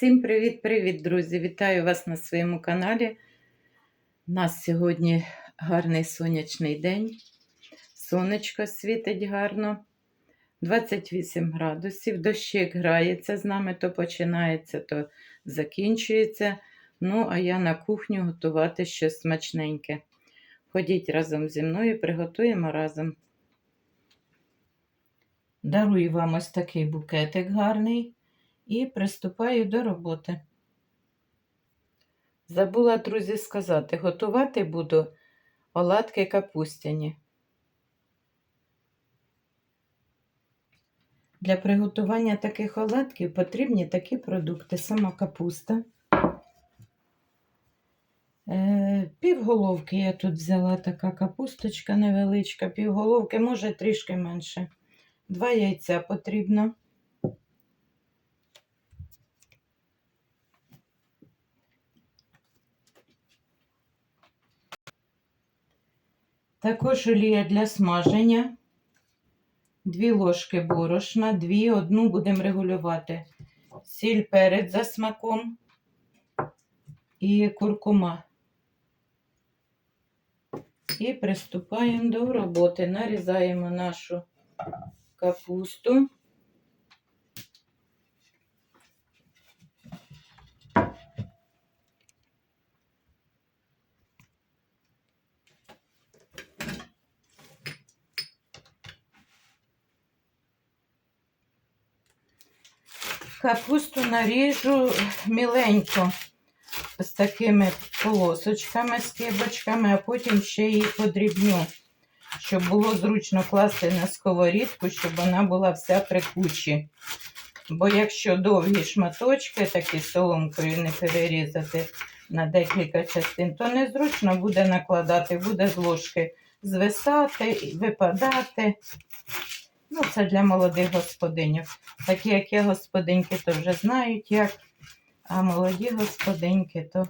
Всім привіт-привіт, друзі! Вітаю вас на своєму каналі. У нас сьогодні гарний сонячний день. Сонечко світить гарно. 28 градусів. Дощик грається з нами, то починається, то закінчується. Ну, а я на кухню готувати щось смачненьке. Ходіть разом зі мною, приготуємо разом. Дарую вам ось такий букетик гарний і приступаю до роботи. Забула, друзі, сказати, готувати буду оладки капустяні. Для приготування таких оладків потрібні такі продукти: сама капуста. Е, Півголовки я тут взяла така капусточка невеличка, півголовки, може трішки менше. Два яйця потрібно. Також олія для смаження. Дві ложки борошна, дві, одну будемо регулювати. Сіль перець за смаком і куркума. І приступаємо до роботи. Нарізаємо нашу капусту. Капусту наріжу міленько з такими полосочками, скибочками, а потім ще її подрібню, щоб було зручно класти на сковорідку, щоб вона була вся при кучі. Бо якщо довгі шматочки, такі соломкою не перерізати на декілька частин, то незручно буде накладати, буде з ложки звисати, випадати. Ну, це для молодих господинів. Такі, як я господинки, то вже знають як, а молоді господинки то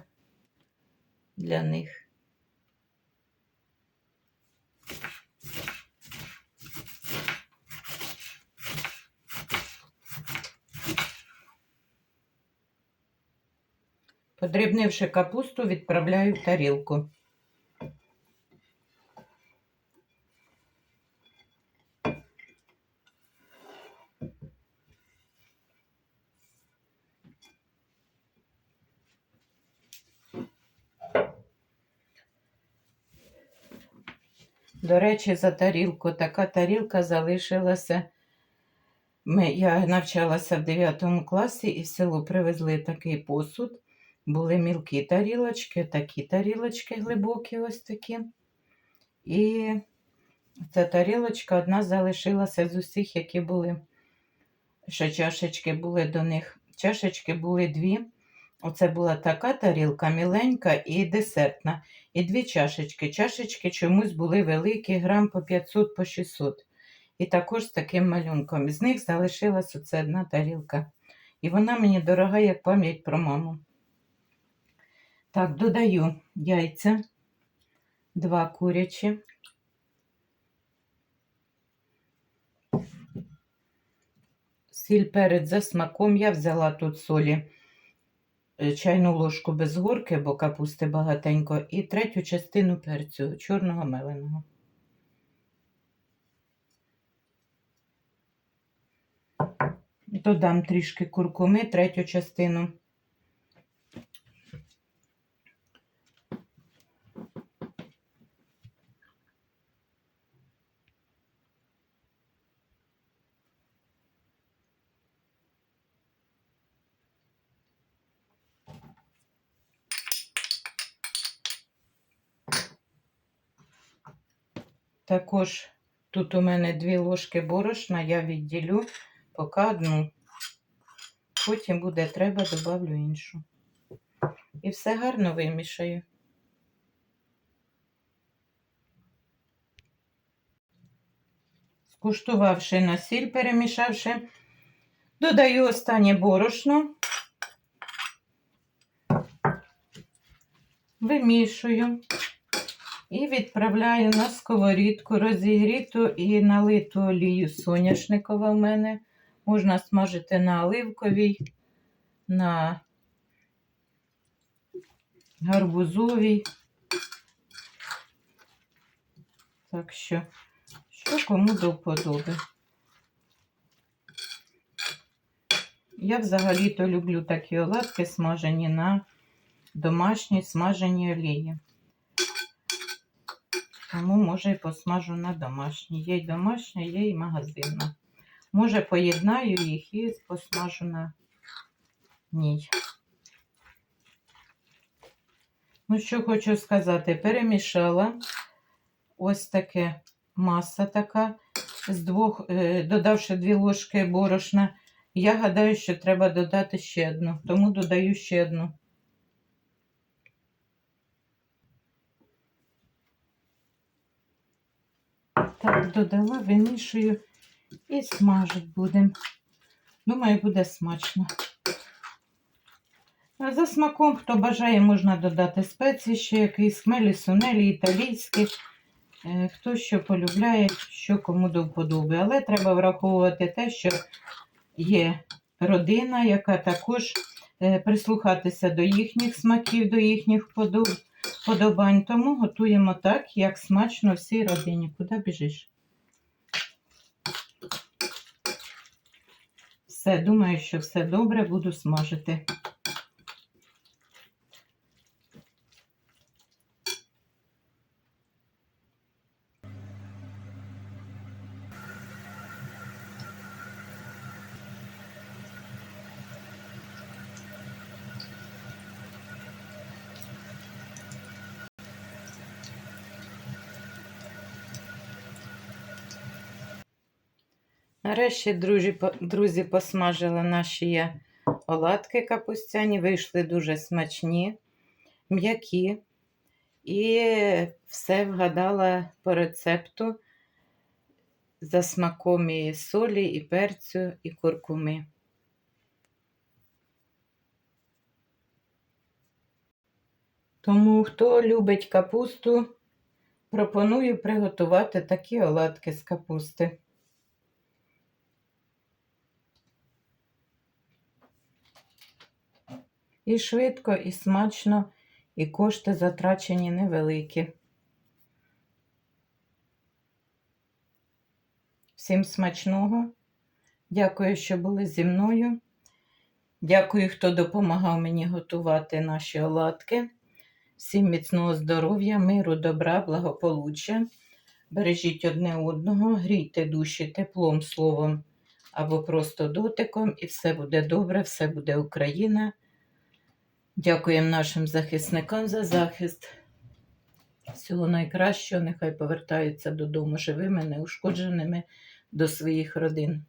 для них. Подрібнивши капусту, відправляю в тарілку. До речі, за тарілку. Така тарілка залишилася. Ми, я навчалася в 9 класі і в село привезли такий посуд. Були мілкі тарілочки, такі тарілочки глибокі, ось такі. І ця тарілочка одна залишилася з усіх, які були, що чашечки були до них. Чашечки були дві. Оце була така тарілка міленька і десертна. І дві чашечки. Чашечки чомусь були великі, грам по 500 по 600. І також з таким малюнком. З них залишилась оце одна тарілка. І вона мені дорога, як пам'ять про маму. Так, додаю яйця, два курячі. Сіль перець за смаком. Я взяла тут солі чайну ложку без горки, бо капусти багатенько, і третю частину перцю чорного меленого. Додам трішки куркуми, третю частину. Також тут у мене дві ложки борошна, я відділю поки одну. Потім буде треба, додавлю іншу. І все гарно вимішаю. Скуштувавши на сіль, перемішавши, додаю останнє борошно, вимішую. І відправляю на сковорідку розігріту і налиту олію соняшникова в мене. Можна смажити на оливковій, на гарбузовій. Так що, що кому до вподоби. Я взагалі-то люблю такі оладки смажені на домашній смаженій олії. Тому, може, і посмажу на домашній. Є й домашня, є й магазинна. Може, поєднаю їх і посмажу на ній. Ну, що хочу сказати, перемішала ось таке маса така, з двох, е, додавши дві ложки борошна. Я гадаю, що треба додати ще одну, тому додаю ще одну. Так, додала, вимішую і смажить будемо. Думаю, буде смачно. За смаком, хто бажає, можна додати спеції, ще якийсь хмелі, сунелі, італійські. Е, Хто що полюбляє, що кому до вподоби. Але треба враховувати те, що є родина, яка також е, прислухатися до їхніх смаків, до їхніх вподоб- вподобань. Тому готуємо так, як смачно всій родині. Куди біжиш? Все, думаю, що все добре, буду смажити. Нарешті, друзі, друзі, посмажила наші оладки капустяні, вийшли дуже смачні, м'які. І все вгадала по рецепту за смаком і солі, і перцю, і куркуми. Тому, хто любить капусту, пропоную приготувати такі оладки з капусти. І швидко, і смачно, і кошти затрачені невеликі. Всім смачного. Дякую, що були зі мною. Дякую, хто допомагав мені готувати наші оладки. Всім міцного здоров'я, миру, добра, благополуччя. Бережіть одне одного, грійте душі теплом, словом або просто дотиком, і все буде добре, все буде Україна. Дякуємо нашим захисникам за захист. Всього найкращого, нехай повертаються додому живими, неушкодженими до своїх родин.